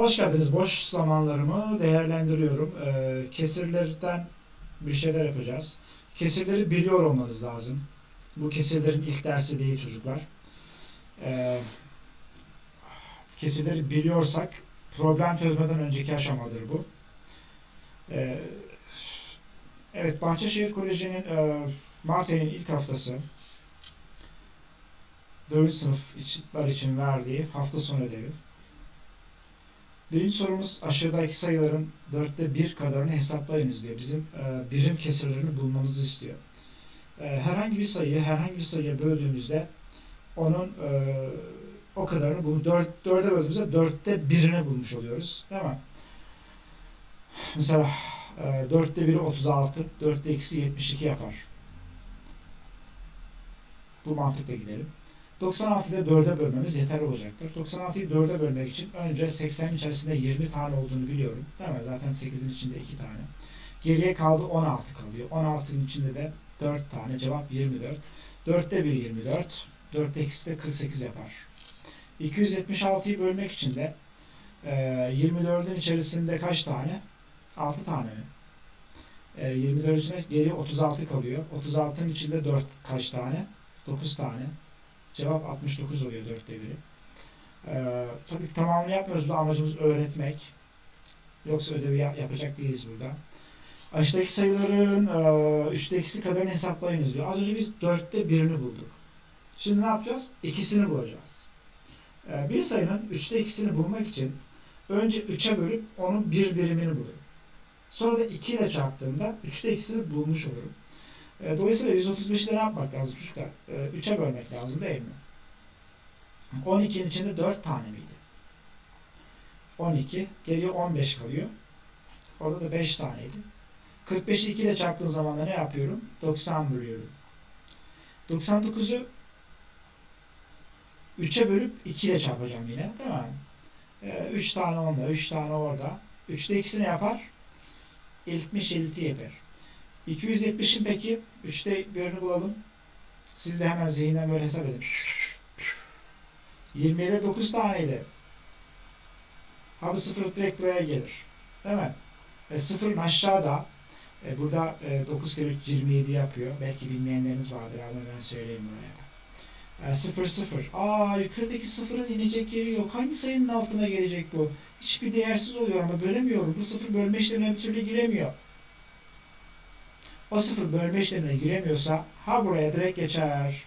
Hoş geldiniz. Boş zamanlarımı değerlendiriyorum. Ee, kesirlerden bir şeyler yapacağız. Kesirleri biliyor olmanız lazım. Bu kesirlerin ilk dersi değil çocuklar. Ee, kesirleri biliyorsak problem çözmeden önceki aşamadır bu. Ee, evet, Bahçeşehir Koleji'nin e, Mart ayının ilk haftası 4. sınıflar için verdiği hafta sonu ödevi. Birinci sorumuz aşağıdaki sayıların dörtte bir kadarını hesaplayınız diyor. Bizim e, birim kesirlerini bulmamızı istiyor. E, herhangi bir sayıyı herhangi bir sayıya böldüğümüzde onun e, o kadarını bunu dört, dörde böldüğümüzde dörtte birini bulmuş oluyoruz. Değil mi? Mesela e, dörtte biri 36, dörtte ikisi 72 yapar. Bu mantıkla gidelim. 96'da 4'e bölmemiz yeterli olacaktır. 96'yı 4'e bölmek için önce 80'in içerisinde 20 tane olduğunu biliyorum. Değil mi? Zaten 8'in içinde 2 tane. Geriye kaldı 16 kalıyor. 16'nın içinde de 4 tane. Cevap 24. 4'te 1 24. 4'te ikisi de 48 yapar. 276'yı bölmek için de e, 24'ün içerisinde kaç tane? 6 tane mi? E, 24'ün içinde geriye 36 kalıyor. 36'nın içinde 4 kaç tane? 9 tane. Cevap 69 oluyor dörtte biri. Ee, tabii tamamını yapmıyoruz. Bu amacımız öğretmek. Yoksa ödevi yap- yapacak değiliz burada. Aşağıdaki sayıların e, üçte ikisi kadarını hesaplayınız diyor. Az önce biz dörtte birini bulduk. Şimdi ne yapacağız? İkisini bulacağız. Ee, bir sayının üçte ikisini bulmak için önce üçe bölüp onun bir birimini bulurum. Sonra da 2 ile çarptığımda üçte ikisini bulmuş olurum. E, Dolayısıyla 135'i de ne yapmak lazım çocuklar? 3'e bölmek lazım değil mi? 12'nin içinde 4 tane miydi? 12. Geliyor 15 kalıyor. Orada da 5 taneydi. 45'i 2 ile çarptığım zaman da ne yapıyorum? 90 bölüyorum. 99'u 3'e bölüp 2 ile çarpacağım yine. Değil mi? 3 tane onda, 3 tane orada. 3'te ikisi ne yapar? 70 50 yapar. 270'in peki 3'te birini bulalım. Siz de hemen zihinden böyle hesap edin. 27'de 9 taneydi. Ha bu sıfır direkt buraya gelir. Değil mi? E, sıfırın aşağıda e, burada e, 9 kere 3 27 yapıyor. Belki bilmeyenleriniz vardır ama ben söyleyeyim buraya. E, 0 0. Aa yukarıdaki sıfırın inecek yeri yok. Hangi sayının altına gelecek bu? Hiçbir değersiz oluyor ama bölemiyorum. Bu sıfır bölme işlemine bir türlü giremiyor o sıfır bölme işlemine giremiyorsa ha buraya direkt geçer.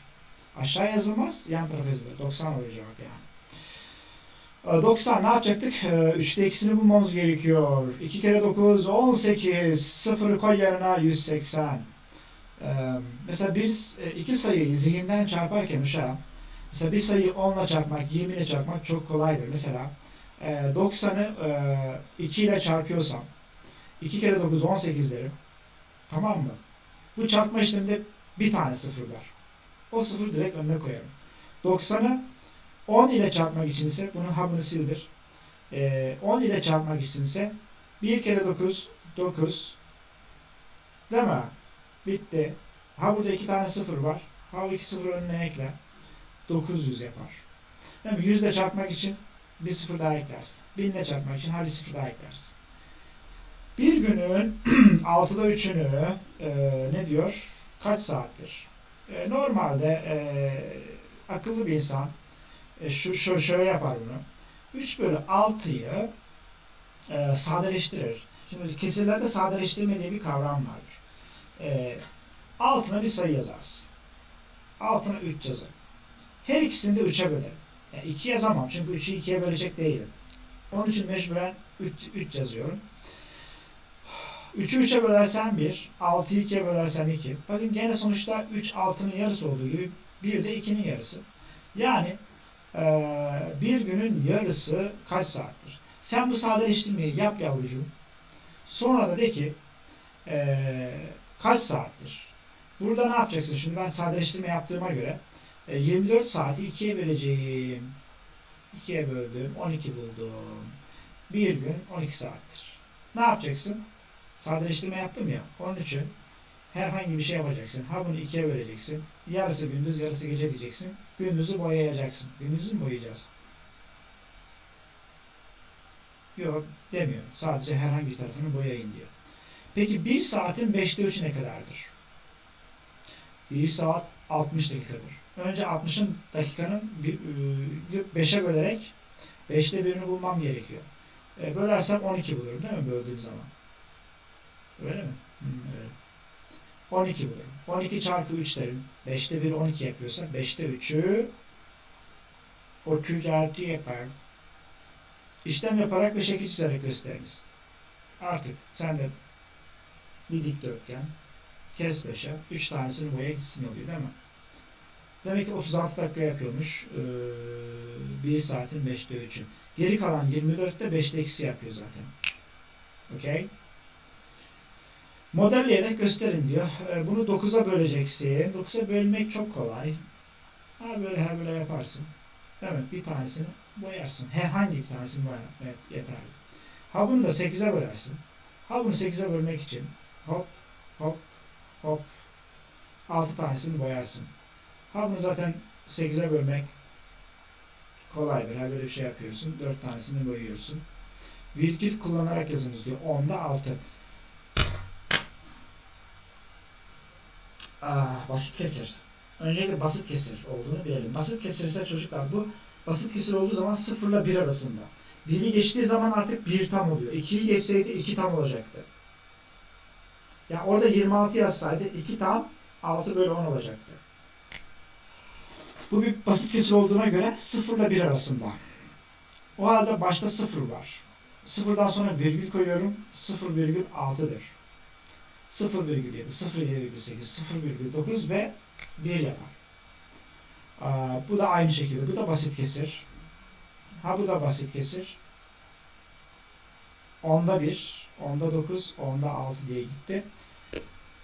Aşağı yazılmaz, yan tarafa yazılır. 90 olacak yani. 90 ne yapacaktık? 3'te ikisini bulmamız gerekiyor. 2 kere 9, 18. Sıfırı koy yerine 180. Mesela bir, iki sayıyı zihinden çarparken uşağım, mesela bir sayıyı 10 ile çarpmak, 20 ile çarpmak çok kolaydır. Mesela 90'ı 2 ile çarpıyorsam, 2 kere 9, 18 derim. Tamam mı? Bu çarpma işleminde bir tane sıfır var. O sıfır direkt önüne koyarım. 90'ı 10 ile çarpmak için ise bunun habını sildir. Ee, 10 ile çarpmak için ise 1 kere 9 9 değil mi? Bitti. Ha burada iki tane sıfır var. Ha bu iki sıfır önüne ekle. 900 yapar. Değil mi? 100 ile çarpmak için bir sıfır daha eklersin. 1000 ile çarpmak için ha bir sıfır daha eklersin. Bir günün altıda üçünü e, ne diyor? Kaç saattir? E, normalde e, akıllı bir insan e, şu, şu şöyle yapar bunu. 3 bölü 6'yı e, sadeleştirir. Şimdi kesirlerde sadeleştirme diye bir kavram vardır. E, altına bir sayı yazarsın. Altına 3 yazar. Her ikisini de 3'e bölerim. Yani 2 yazamam çünkü 3'ü 2'ye bölecek değilim. Onun için mecburen 3, 3 yazıyorum. 3'ü 3'e bölersem 1, 6'yı 2'ye bölersem 2. Bakın gene sonuçta 3 6'nın yarısı olduğu gibi 1 de 2'nin yarısı. Yani e, bir günün yarısı kaç saattir? Sen bu sadeleştirmeyi yap yavrucuğum. Sonra da de ki e, kaç saattir? Burada ne yapacaksın? Şimdi ben sadeleştirme yaptığıma göre e, 24 saati 2'ye böleceğim. 2'ye böldüm. 12 buldum. Bir gün 12 saattir. Ne yapacaksın? Sadeleştirme yaptım ya. Onun için herhangi bir şey yapacaksın. Ha bunu ikiye böleceksin. Yarısı gündüz, yarısı gece diyeceksin. Gündüzü boyayacaksın. Gündüzü mü boyayacağız? Yok demiyor. Sadece herhangi bir tarafını boyayın diyor. Peki 1 saatin 5'te 3'ü ne kadardır? 1 saat 60 dakikadır. Önce 60'ın dakikanın 5'e bölerek 5'te birini bulmam gerekiyor. E, bölersem 12 bulurum değil mi böldüğüm zaman? Öyle mi? Hı, öyle. 12 bulurum. 12 çarpı 3 derim. 5'te 1 12 yapıyorsa 5'te 3'ü 36 yapar. İşlem yaparak ve şekil çizerek gösteriniz. Artık sen de bir dikdörtgen kes 5'e 3 tanesini boya gitsin oluyor değil mi? Demek ki 36 dakika yapıyormuş. Ee, 1 saatin 5'te 3'ü. Geri kalan 24'te 5'te eksi yapıyor zaten. Okey. Modelleyerek gösterin diyor. Ee, bunu 9'a böleceksin. 9'a bölmek çok kolay. Ha böyle ha böyle yaparsın. Mi? Bir tanesini boyarsın. Herhangi bir tanesini boyar. Evet yeterli. Ha bunu da 8'e bölersin. Ha bunu 8'e bölmek için hop hop hop 6 tanesini boyarsın. Ha bunu zaten 8'e bölmek kolaydır. Ha böyle bir şey yapıyorsun. 4 tanesini boyuyorsun. Virgül kullanarak yazınız diyor. 10'da 6. Ah, basit kesir. Öncelikle basit kesir olduğunu bilelim. Basit kesir ise çocuklar bu basit kesir olduğu zaman 0 ile 1 arasında. 1'i geçtiği zaman artık 1 tam oluyor. 2'yi geçseydi 2 tam olacaktı. Ya yani orada 26 yazsaydı 2 tam 6 bölü 10 olacaktı. Bu bir basit kesir olduğuna göre 0 ile 1 arasında. O halde başta 0 var. 0'dan sonra virgül koyuyorum. 0,6'dır. 0,7, 0,8, 0,9 ve 1 yapar. Aa, bu da aynı şekilde. Bu da basit kesir. Ha bu da basit kesir. 10'da 1, 10'da 9, 10'da 6 diye gitti.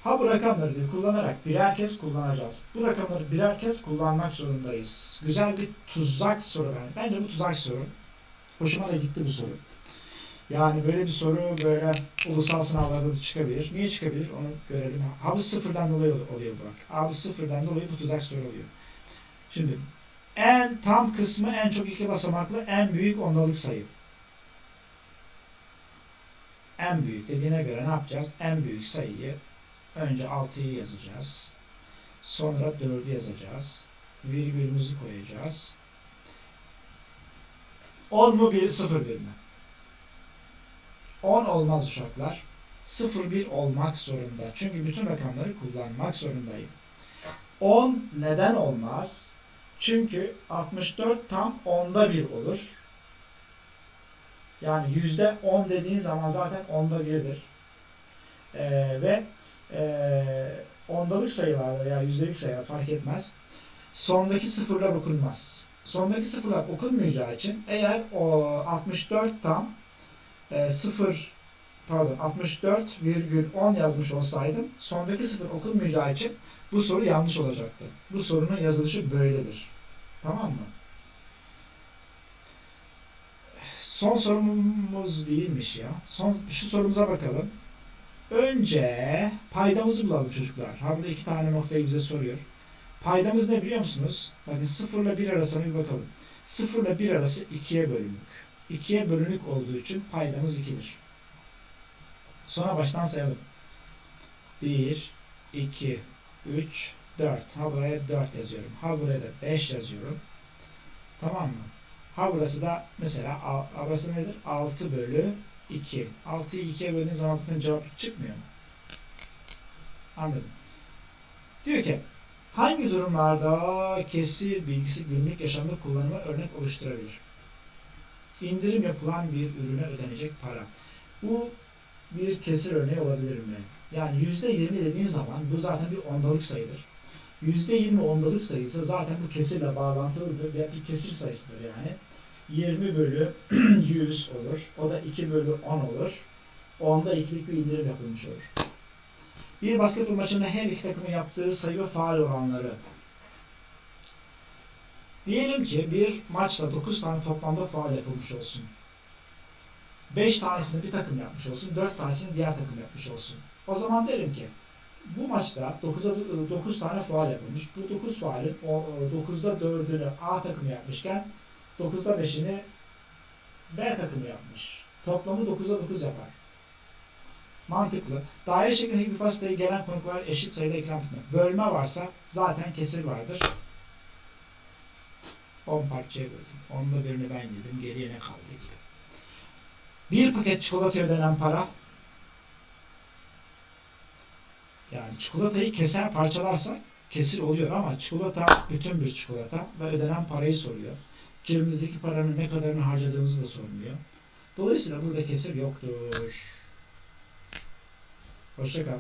Ha bu rakamları diyor kullanarak birer kez kullanacağız. Bu rakamları birer kez kullanmak zorundayız. Güzel bir tuzak soru ben. Bence bu tuzak soru. Hoşuma da gitti bu soru. Yani böyle bir soru böyle ulusal sınavlarda da çıkabilir. Niye çıkabilir onu görelim. Ha bu sıfırdan dolayı oluyor bak. Abi sıfırdan dolayı bu tuzak soru oluyor. Şimdi en tam kısmı en çok iki basamaklı en büyük ondalık sayı. En büyük dediğine göre ne yapacağız? En büyük sayıyı önce 6'yı yazacağız. Sonra 4'ü yazacağız. Virgülümüzü koyacağız. 10 mu 1 0 1 mi? 10 olmaz uşaklar. 0 1 olmak zorunda. Çünkü bütün rakamları kullanmak zorundayım. 10 neden olmaz? Çünkü 64 tam onda bir olur. Yani yüzde 10 dediğin zaman zaten onda birdir. Ee, ve e, ondalık sayılarda veya yüzdelik sayılar fark etmez. Sondaki sıfırlar okunmaz. Sondaki sıfırlar okunmayacağı için eğer o 64 tam e, 0 pardon 64,10 yazmış olsaydım sondaki sıfır okunmayacağı için bu soru yanlış olacaktı. Bu sorunun yazılışı böyledir. Tamam mı? Son sorumuz değilmiş ya. Son şu sorumuza bakalım. Önce paydamızı bulalım çocuklar. Ha burada iki tane noktayı bize soruyor. Paydamız ne biliyor musunuz? Bakın 0 ile 1 arasına bir bakalım. 0 ile 1 arası 2'ye bölünük. 2'ye bölünük olduğu için paydamız 2'dir. Sonra baştan sayalım. 1, 2, 3, 4. Ha buraya 4 yazıyorum. Ha buraya da 5 yazıyorum. Tamam mı? Ha burası da mesela burası nedir? 6 bölü 2. 6'yı 2'ye böldüğün zaman zaten cevap çıkmıyor mu? Anladım. Diyor ki hangi durumlarda kesir bilgisi günlük yaşamda kullanıma örnek oluşturabilir? İndirim yapılan bir ürüne ödenecek para. Bu bir kesir örneği olabilir mi? Yani %20 dediğin zaman bu zaten bir ondalık sayıdır. %20 ondalık sayısı zaten bu kesirle bağlantılıdır ve bir kesir sayısıdır yani. 20 bölü 100 olur. O da 2 bölü 10 olur. 10'da ikilik bir indirim yapılmış olur. Bir basketbol maçında her iki takımın yaptığı sayı ve faal oranları. Diyelim ki bir maçta 9 tane toplamda faal yapılmış olsun. 5 tanesini bir takım yapmış olsun, 4 tanesini diğer takım yapmış olsun. O zaman derim ki bu maçta 9'a 9 tane faal yapılmış. Bu 9 faalin 9'da 4'ünü A takımı yapmışken 9'da 5'ini B takımı yapmış. Toplamı 9'a 9 yapar. Mantıklı. Daire şeklindeki bir fasulyeyi gelen konuklar eşit sayıda ikram etmek. Bölme varsa zaten kesir vardır. 10 parçaya böldüm. Onda birini ben yedim. Geriye ne kaldı diye. Bir paket çikolata ödenen para yani çikolatayı keser parçalarsa kesir oluyor ama çikolata bütün bir çikolata ve ödenen parayı soruyor. Cebimizdeki paranın ne kadarını harcadığımızı da sormuyor. Dolayısıyla burada kesir yoktur. Hoşça kal.